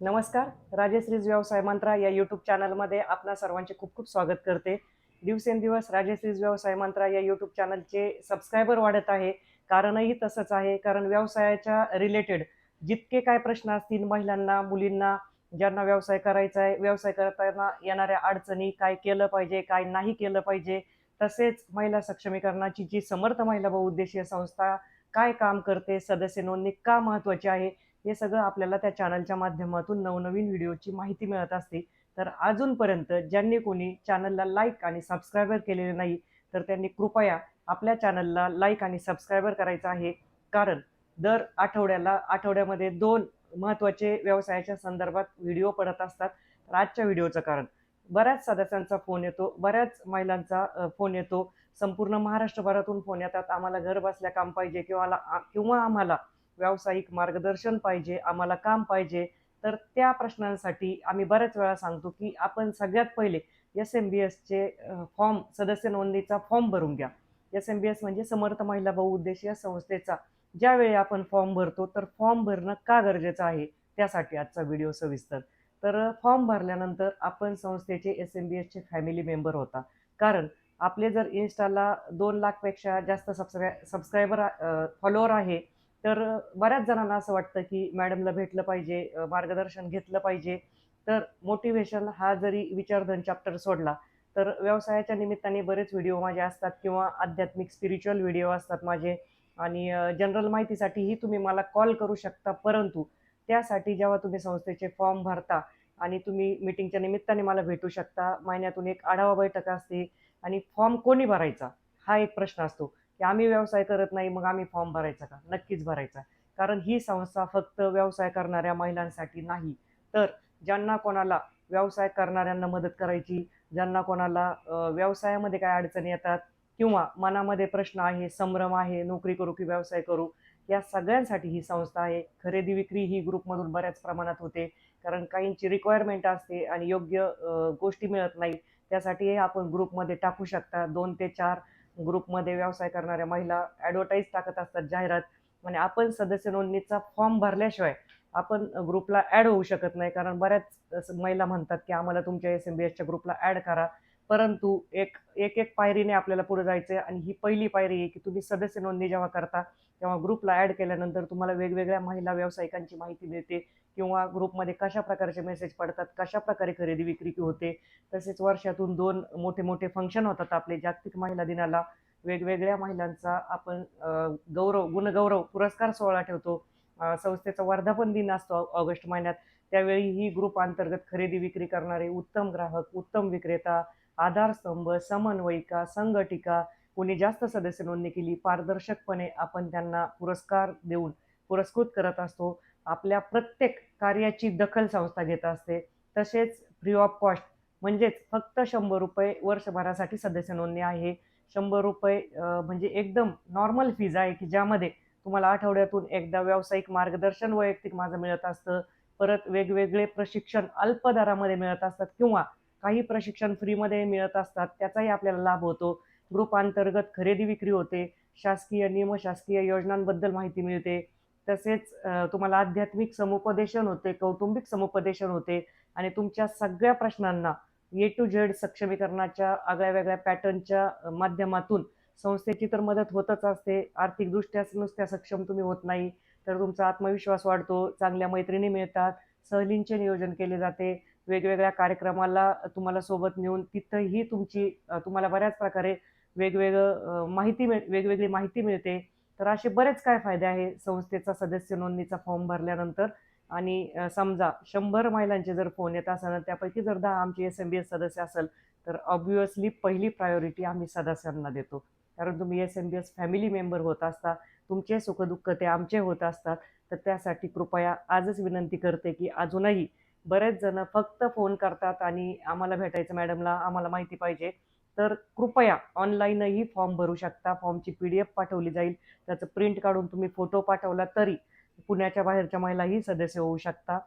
नमस्कार. राजेश्रीज व्यवसाय मंत्रा या यूट्यूब चॅनलमध्ये आपणा सर्वांचे खूप खूप स्वागत करते. दिवसेंदिवस राजेश्रीज व्यवसाय मंत्रा या यूट्यूब चॅनलचे सबस्क्रायबर वाढत आहे. कारणही तसंच आहे. कारण व्यवसायाच्या रिलेटेड जितके काय प्रश्न असतील महिलांना मुलींना ज्यांना व्यवसाय करायचा आहे व्यवसाय करताना येणाऱ्या अडचणी काय केलं पाहिजे काय नाही केलं पाहिजे तसेच महिला सक्षमीकरणाची जी समर्थ महिला बहुउद्देशीय संस्था काय काम करते सदस्य नोंदणी का महत्वाची आहे हे सगळं आपल्याला त्या चॅनलच्या माध्यमातून नवनवीन व्हिडिओची माहिती मिळत असते. तर अजूनपर्यंत ज्यांनी कोणी चॅनलला लाईक आणि सबस्क्रायबर केलेले नाही तर त्यांनी कृपया आपल्या चॅनलला लाईक आणि सबस्क्रायबर करायचं आहे. कारण दर आठवड्याला आठवड्यामध्ये दोन महत्त्वाचे व्यवसायाच्या संदर्भात व्हिडिओ पडत असतात. तर आजच्या व्हिडिओचं कारण बऱ्याच सदस्यांचा फोन येतो बऱ्याच महिलांचा फोन येतो. संपूर्ण महाराष्ट्रभरातून फोन येतात. आम्हाला घर बसल्या काम पाहिजे किंवा किंवा आम्हाला व्यावसायिक मार्गदर्शन पाहिजे आम्हाला काम पाहिजे तर त्या प्रश्नांसाठी आम्ही बऱ्याच वेळा सांगतो की आपण सगळ्यात पहिले एस एम बी एसचे फॉर्म सदस्य नोंदणीचा फॉर्म भरून घ्या. एस एम बी एस म्हणजे समर्थ महिला बहुउद्देशीय संस्थेचा. ज्यावेळी आपण फॉर्म भरतो तर फॉर्म भरणं का गरजेचं आहे? त्यासाठी आजचा व्हिडिओ सविस्तर. तर फॉर्म भरल्यानंतर आपण संस्थेचे एस एम बी एसचे फॅमिली मेंबर होता. कारण आपले जर इन्स्टाला दोन लाखपेक्षा जास्त सबस्क्राय सबस्क्रायबर फॉलोअर आहे तर बऱ्याच जणांना असं वाटतं की मॅडमला भेटलं पाहिजे मार्गदर्शन घेतलं पाहिजे. तर मोटिवेशन हा जरी विचारधन चॅप्टर सोडला तर व्यवसायाच्या निमित्ताने बरेच व्हिडिओ माझे असतात किंवा आध्यात्मिक स्पिरिच्युअल व्हिडिओ असतात माझे. आणि जनरल माहितीसाठीही तुम्ही मला कॉल करू शकता परंतु त्यासाठी जेव्हा तुम्ही संस्थेचे फॉर्म भरता आणि तुम्ही मिटिंगच्या निमित्ताने मला भेटू शकता महिन्यातून एक आढावा बैठक असते आणि फॉर्म कोणी भरायचा? हा एक प्रश्न असतो. की आम्ही व्यवसाय करत नाही मग आम्ही फॉर्म भरायचा का? नक्कीच भरायचा. कारण ही संस्था फक्त व्यवसाय करणाऱ्या महिलांसाठी नाही. तर ज्यांना कोणाला व्यवसाय करणाऱ्यांना मदत करायची ज्यांना कोणाला व्यवसायामध्ये काय अडचणी येतात किंवा मनामध्ये प्रश्न आहे संभ्रम आहे नोकरी करू की व्यवसाय करू या सगळ्यांसाठी ही संस्था आहे. खरेदी विक्री ही ग्रुपमधून बऱ्याच प्रमाणात होते. कारण काहींची रिक्वायरमेंट असते आणि योग्य गोष्टी मिळत नाही. त्यासाठी आपण ग्रुपमध्ये टाकू शकता. दोन ते चार ग्रुपमध्ये व्यवसाय करणाऱ्या महिला ॲडव्हर्टाईज टाकत असतात जाहिरात. म्हणजे आपण सदस्य नोंदणीचा फॉर्म भरल्याशिवाय आपण ग्रुपला ॲड होऊ शकत नाही. कारण बऱ्याच महिला म्हणतात की आम्हाला तुमच्या एस एम बी एसच्या ग्रुपला ॲड करा. परंतु एक एक एक पायरीने आपल्याला पुढे जायचं आहे आणि ही पहिली पायरी आहे की तुम्ही सदस्य नोंदणी जेव्हा करता तेव्हा ग्रुपला ॲड केल्यानंतर तुम्हाला वेगवेगळ्या महिला व्यावसायिकांची माहिती मिळते किंवा ग्रुपमध्ये कशा प्रकारचे मेसेज पडतात कशा प्रकारे खरेदी विक्री होते. तसेच वर्षातून दोन मोठे मोठे फंक्शन होतात आपले जागतिक महिला दिनाला. वेगवेगळ्या महिलांचा आपण गौरव गुणगौरव पुरस्कार सोहळा ठेवतो. संस्थेचा वर्धापन दिन असतो ऑगस्ट महिन्यात. त्यावेळी ही ग्रुप अंतर्गत खरेदी विक्री करणारे उत्तम ग्राहक उत्तम विक्रेता आधारस्तंभ समन्वयिका संघटिका कोणी जास्त सदस्य नोंदणी केली पारदर्शकपणे आपण त्यांना पुरस्कार देऊन पुरस्कृत करत असतो. आपल्या प्रत्येक कार्याची दखल संस्था घेत असते. तसेच फ्री ऑफ कॉस्ट म्हणजेच फक्त शंभर रुपये वर्षभरासाठी सदस्य नोंदणी आहे. शंभर रुपये म्हणजे एकदम नॉर्मल फीज आहे की ज्यामध्ये तुम्हाला आठवड्यातून एकदा व्यावसायिक मार्गदर्शन वैयक्तिक माझं मिळत असतं. परत वेगवेगळे प्रशिक्षण अल्प दरामध्ये मिळत असतात किंवा काही प्रशिक्षण फ्रीमध्ये मिळत असतात त्याचाही आपल्याला लाभ होतो. ग्रुप अंतर्गत खरेदी विक्री होते. शासकीय निमशासकीय योजनांबद्दल माहिती मिळते. तसेच तुम्हाला आध्यात्मिक समुपदेशन होते कौटुंबिक समुपदेशन होते आणि तुमच्या सगळ्या प्रश्नांना ए टू झेड सक्षमीकरणाच्या आगळ्या वेगळ्या पॅटर्नच्या माध्यमातून संस्थेची तर मदत होतच असते. आर्थिकदृष्ट्या नुसत्या सक्षम तुम्ही होत नाही तर तुमचा आत्मविश्वास वाढतो चांगल्या मैत्रिणी मिळतात सहलींचे नियोजन केले जाते वेगवेगळ्या कार्यक्रमाला तुम्हाला सोबत नेऊन तिथंही तुमची तुम्हाला बऱ्याच प्रकारे वेगवेगळं माहिती मिळ वेगवेगळी माहिती मिळते. तर असे बरेच काय फायदे आहे संस्थेचा सदस्य नोंदणीचा फॉर्म भरल्यानंतर. आणि समजा शंभर महिलांचे जर फोन येत असाल त्यापैकी जर दहा आमचे एस एम बी एस सदस्य असेल तर ऑब्विसली पहिली प्रायोरिटी आम्ही सदस्यांना देतो. कारण तुम्ही S M B S family member होत असता तुमचे सुखदुःख ते आमचे होत असतात. तर त्यासाठी कृपया आजच विनंती करते की अजूनही बरेच जण फक्त फोन करतात आणि आम्हाला भेटायचं मॅडमला आम्हाला माहिती पाहिजे. तर कृपया ऑनलाईनही फॉर्म भरू शकता. फॉर्मची पी डी एफ पाठवली जाईल. त्याचं प्रिंट काढून तुम्ही फोटो पाठवला तरी पुण्याच्या बाहेरच्या महिलाही सदस्य होऊ शकता.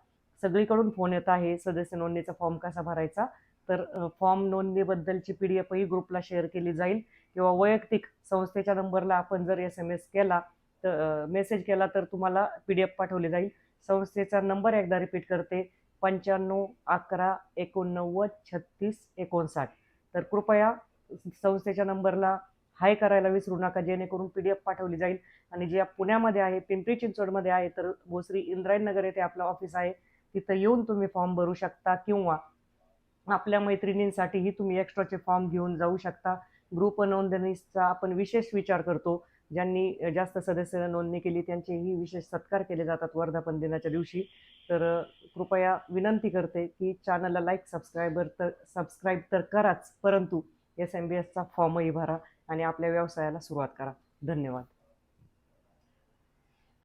सगळीकडून फोन येत आहे. सदस्य नोंदणीचा फॉर्म कसा भरायचा? तर फॉर्म नोंदणीबद्दलची पी डी एफही ग्रुपला शेअर केली जाईल. किंवा वैयक्तिक संस्थेच्या नंबरला आपण जर एस एम एस केला तर मेसेज केला तर तुम्हाला पी डी एफ पाठवली जाईल. संस्थेचा नंबर एकदा रिपीट करते. पंच्याण्णव अकरा एकोणनव्वद छत्तीस एकोणसाठ. तर कृपया संस्थेच्या नंबरला हाय करायला विसरू नका जेणेकरून पी डी एफ पाठवली जाईल. आणि जे पुण्यामध्ये आहे पिंपरी चिंचवडमध्ये आहे तर भोसरी इंद्रायणनगर येथे आपलं ऑफिस आहे. तिथं येऊन तुम्ही फॉर्म भरू शकता किंवा आपल्या मैत्रिणींसाठीही तुम्ही एक्स्ट्राचे फॉर्म घेऊन जाऊ शकता. ग्रुप नोंदणीचा आपण विशेष विचार करतो. ज्यांनी जास्त सदस्य नोंदणी केली त्यांचेही विशेष सत्कार केले जातात वर्धापन दिनाच्या दिवशी. तर कृपया विनंती करते की चॅनलला लाईक सबस्क्रायबर तर सबस्क्राईब तर कराच परंतु एस एम बी एसचा फॉर्मही भरा आणि आपल्या व्यवसायाला सुरुवात करा. धन्यवाद.